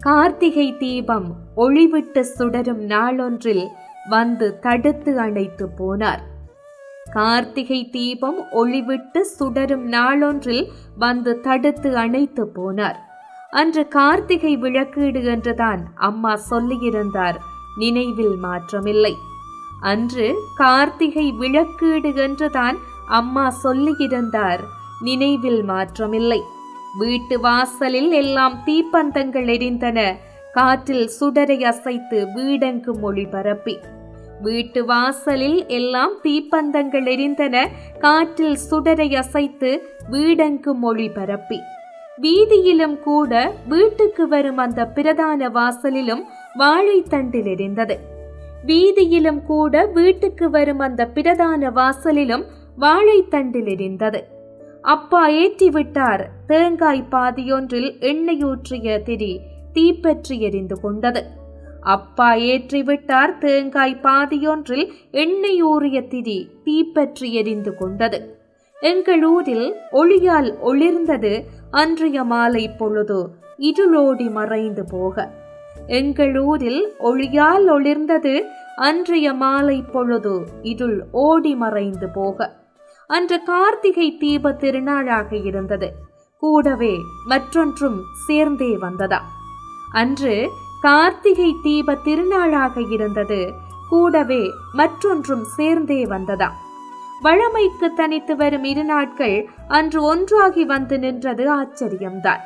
கார்த்திகை தீபம் ஒளிவிட்டு சுடரும் நாளொன்றில் வந்து தடுத்து அணைத்து போனார். கார்த்திகை தீபம் ஒளிவிட்டு சுடரும் நாளொன்றில் வந்து தடுத்து அணைத்து போனார். அன்று கார்த்திகை விளக்கீடு என்றுதான் அம்மா சொல்லியிருந்தார். நினைவில் மாற்றமில்லை. அன்று கார்த்திகை விளக்கீடு என்றுதான் அம்மா சொல்லியிருந்தார். நினைவில் மாற்றமில்லை. வீட்டு வாசலில் எல்லாம் தீப்பந்தங்கள் எரிந்தன. காற்றில் சுடரை அசைத்து வீடெங்கும் ஒளி பரப்பி. வீட்டு வாசலில் எல்லாம் தீப்பந்தங்கள் எரிந்தன. காற்றில் சுடரை அசைத்து வீடெங்கும் ஒளி பரப்பி. வீதியிலும் கூட வீட்டுக்கு வரும் அந்த பிரதான வாசலிலும் வாழைத்தண்டில் எரிந்தது. வீதியிலும் கூட வீட்டுக்கு வரும் அந்த பிரதான வாசலிலும் வாழைத்தண்டில் எரிந்தது. அப்பா ஏற்றி விட்டார் தேங்காய் பாதியொன்றில் எண்ணெயூற்றிய திரி தீப்பற்றி எரிந்து கொண்டது. அப்பா ஏற்றிவிட்டார். தேங்காய் பாதியொன்றில் எண்ணெய் ஊறிய திரி தீப்பற்றி எரிந்து கொண்டது. எங்கள் ஊரில் ஒளியால் ஒளிர்ந்தது. அன்றைய மாலை பொழுது இருளோடி மறைந்து போக. எங்கள் ஊரில் ஒளியால் ஒளிர்ந்தது. அன்றைய மாலை பொழுது இருள் ஓடி மறைந்து போக. அன்று கார்த்திகை தீப திருநாளாக இருந்தது. கூடவே மற்றொன்றும் சேர்ந்தே வந்ததா? அன்று கார்த்திகை தீப திருநாளாக இருந்தது. கூடவே மற்றொன்றும் சேர்ந்தே வந்ததா? வழமைக்கு தனித்து வரும் இரு நாட்கள் அன்று ஒன்றாகி வந்து நின்றது ஆச்சரியம்தான்.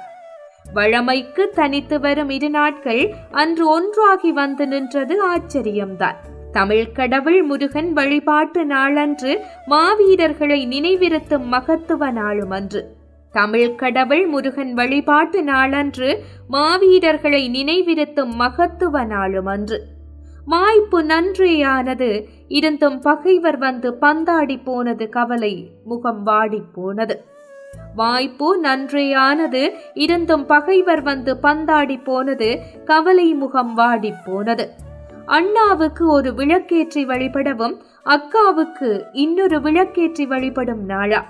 வழமைக்கு தனித்து வரும் இரு நாட்கள் அன்று ஒன்றாகி வந்து நின்றது ஆச்சரியம்தான். தமிழ் கடவுள் முருகன் வழிபாட்டு நாளன்று மாவீரர்களை நினைவிருத்தும் மகத்துவ நாளும் அன்று. தமிழ் கடவுள் முருகன் வழிபாட்டு நாளன்று மாவீரர்களை நினைவிருத்தும் மகத்துவ நாளும் அன்று. வாய்ப்பு நன்றேயானது இருந்தும் பகைவர் வந்து பந்தாடி போனது கவலை முகம் வாடி போனது. வாய்ப்பு நன்றேயானது இருந்தும் பகைவர் வந்து பந்தாடி போனது கவலை முகம் வாடி போனது. அண்ணாவுக்கு ஒரு விளக்கேற்றி வழிபடவும் அக்காவுக்கு இன்னொரு விளக்கேற்றி வழிபடும் நாளா.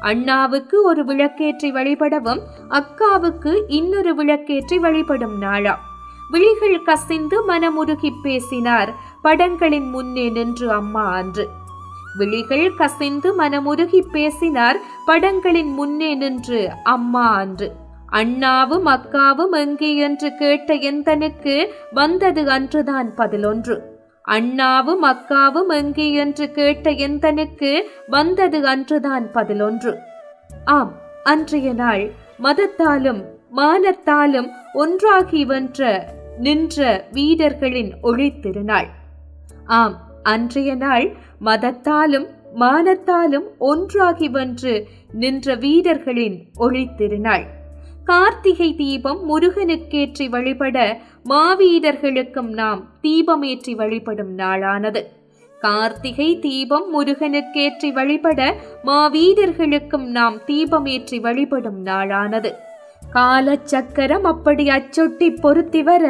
அண்ணாவுக்கு ஒரு விளக்கேற்றி வழிபடவும் அக்காவுக்கு இன்னொரு விளக்கேற்றி வழிபடும் நாளா. விழிகள் கசிந்து மனமுருகி பேசினார் படங்களின் முன்னே நின்று அம்மா அன்று. விழிகள் கசிந்து மனமுருகி பேசினார் படங்களின் முன்னே நின்று அம்மா அன்று. அண்ணாவும் அக்காவும் எங்கே என்று கேட்ட எந்தனுக்கு வந்தது அன்றுதான் பதிலொன்று. அண்ணாவும் அக்காவும் எங்கே என்று கேட்ட எந்தனுக்கு வந்தது அன்றுதான் பதிலொன்று. ஆம் அன்றைய நாள் மதத்தாலும் மானத்தாலும் ஒன்றாகி வென்ற நின்ற வீரர்களின் ஒழித்திருநாள் ஆம் அன்றைய நாள் மதத்தாலும் மானத்தாலும் ஒன்றாகி வென்று நின்ற வீரர்களின் ஒளித்திருநாள் கார்த்திகை தீபம் முருகனுக்கேற்றி வழிபட மாவீரர்களுக்கும் நாம் தீபமேற்றி வழிபடும் நாளானது. கார்த்திகை தீபம் முருகனுக்கேற்றி வழிபட மாவீரர்களுக்கும் நாம் தீபமேற்றி வழிபடும் நாளானது. காலச்சக்கரம் அப்படி அச்சொட்டி பொருத்தி வர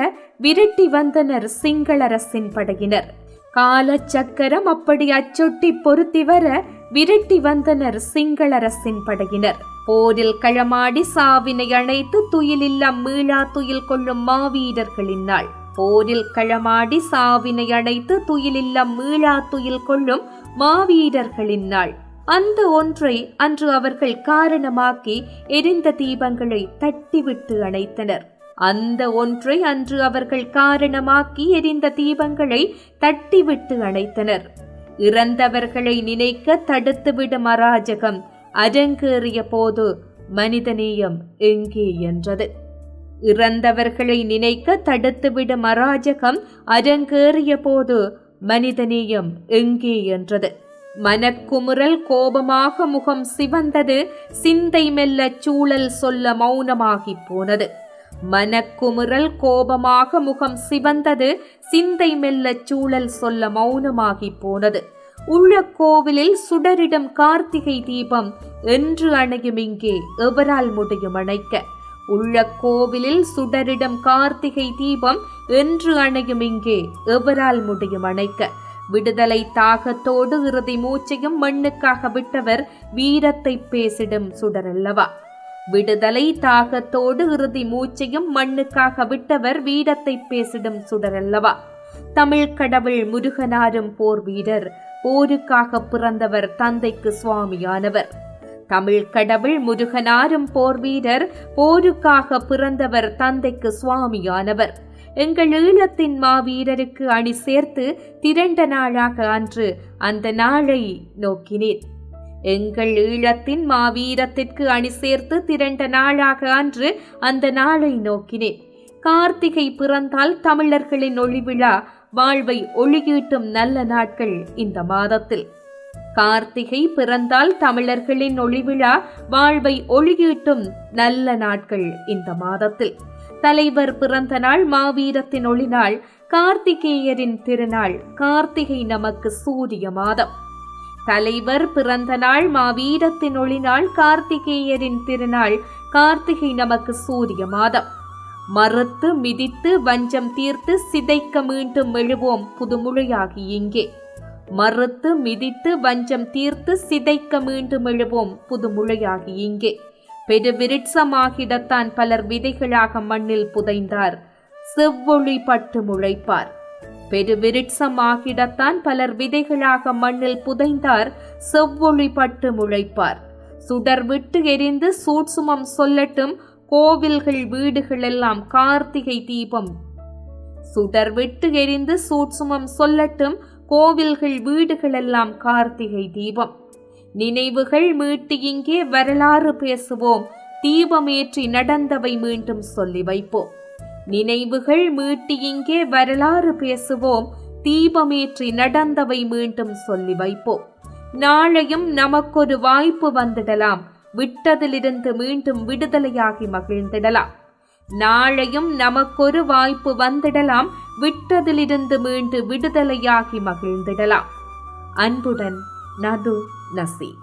விரட்டி வந்தனர் சிங்களரசின் படையினர். காலச்சக்கரம் அப்படி அச்சொட்டி பொருத்தி வர விரட்டி வந்தனர் சிங்களரசின் படையினர். போரில் களமாடி சாவினை அணைத்து துயிலில்லா மீளா துயில் கொள்ளும் மாவீரர்களின் நாள். போரில் களமாடி சாவினை அணைத்து துயிலில்லா மீளா துயில் கொள்ளும் மாவீரர்களின் நாள். அந்த ஒன்றை அன்று அவர்கள் காரணமாக்கி எரிந்த தீபங்களை தட்டிவிட்டு அணைத்தனர். அந்த ஒன்றை அன்று அவர்கள் காரணமாக்கி எரிந்த தீபங்களை தட்டிவிட்டு அணைத்தனர். இறந்தவர்களை நினைக்க தடுத்துவிடும் அராஜகம் அரங்கேறிய போது மனிதநேயம் எங்கே என்றது? இறந்தவர்களை நினைக்க தடுத்துவிடும் அராஜகம் அரங்கேறிய போது மனிதநேயம் எங்கே என்றது? மனக்குமுறல் கோபமாக முகம் சிவந்தது சிந்தை மெல்ல சூழல் சொல்ல மௌனமாகி போனது. மனக்குமுறல் கோபமாக முகம் சிவந்தது சிந்தை மெல்ல சூழல் சொல்ல மௌனமாகி போனது. உள்ள கோவிலில் சுடரிடம் கார்த்திகை தீபம் என்று அணையும் இங்கே எவரால் முடியும் அணைக்க? உள்ள கோவிலில் சுடரிடம் கார்த்திகை தீபம் என்று அணையும் இங்கே எவரால் முடியும் அணைக்க? விடுதலை தாகத்தோடு இறுதி மூச்சையும் மண்ணுக்காக விட்டவர் வீரத்தை பேசிடும் சுடரல்லவா? விடுதலை தாகத்தோடு இறுதி மூச்சையும் மண்ணுக்காக விட்டவர் வீரத்தை பேசிடும் சுடரல்லவா? தமிழ் கடவுள் முருகனாரும் போர் வீரர் போருக்காக பிறந்தவர் தந்தைக்கு சுவாமியானவர். தமிழ் கடவுள் முருகனாரும் போர் வீரர் போருக்காக பிறந்தவர் தந்தைக்கு சுவாமியானவர். எங்கள் ஈழத்தின் மாவீரருக்கு அணி சேர்த்து திரண்ட நாளாக அன்று அந்த நாளை நோக்கினேன். எங்கள் ஈழத்தின் மாவீரத்திற்கு அணி சேர்த்து திரண்ட நாளாக அன்று அந்த நாளை நோக்கினேன். கார்த்திகை பிறந்தால் தமிழர்களின் ஒளிவிழா வாழ்வை ஒளியீட்டும் நல்ல நாட்கள் இந்த மாதத்தில். கார்த்திகை பிறந்தால் தமிழர்களின் ஒளிவிழா வாழ்வை ஒளியீட்டும் நல்ல நாட்கள் இந்த மாதத்தில். தலைவர் பிறந்த நாள் மாவீரத்தின் ஒளிநாள் கார்த்திகேயரின் திருநாள் கார்த்திகை நமக்கு சூரிய மாதம். தலைவர் பிறந்த நாள் மாவீரத்தின் ஒளிநாள் கார்த்திகேயரின் திருநாள் கார்த்திகை நமக்கு சூரிய மாதம். மறுத்து மிதித்து வஞ்சம் தீர்த்து சிதைக்க மீண்டும் எழுவோம் புதுமுழையாகி இங்கே. மறுத்து மிதித்து வஞ்சம் தீர்த்து சிதைக்க மீண்டும் எழுவோம் புதுமுழையாகி இங்கே. பெருவிருட்சமாகிடத்தான் பலர் விதைகளாக மண்ணில் புதைந்தார். செவ்வொளி பட்டு முளைப்பார். பெருவிருட்சமாகிடத்தான் பலர் விதைகளாக மண்ணில் புதைந்தார். செவ்வொளி பட்டு முளைப்பார். சுடர் விட்டு எரிந்து சூட்சுமம் சொல்லட்டும் கோவில்கள் வீடுகள் எல்லாம் கார்த்திகை தீபம். சுடர் விட்டு எரிந்து சூட்சுமம் சொல்லட்டும் கோவில்கள் வீடுகள் எல்லாம் கார்த்திகை தீபம். நினைவுகள் மீட்டு இங்கே வரலாறு பேசுவோம். தீபமேற்றி நடந்தவை மீண்டும் சொல்லி வைப்போம். நினைவுகள் மீட்டு இங்கே வரலாறு பேசுவோம். தீபமேற்றி நடந்தவை மீண்டும் சொல்லி வைப்போம். நாளையும் நமக்கொரு வாய்ப்பு வந்துடலாம். விட்டதிலிருந்து மீண்டும் விடுதலையாகி மகிழ்ந்திடலாம். நாளையும் நமக்கொரு வாய்ப்பு வந்திடலாம். விட்டதிலிருந்து மீண்டு விடுதலையாகி மகிழ்ந்திடலாம். அன்புடன் நது நசீ.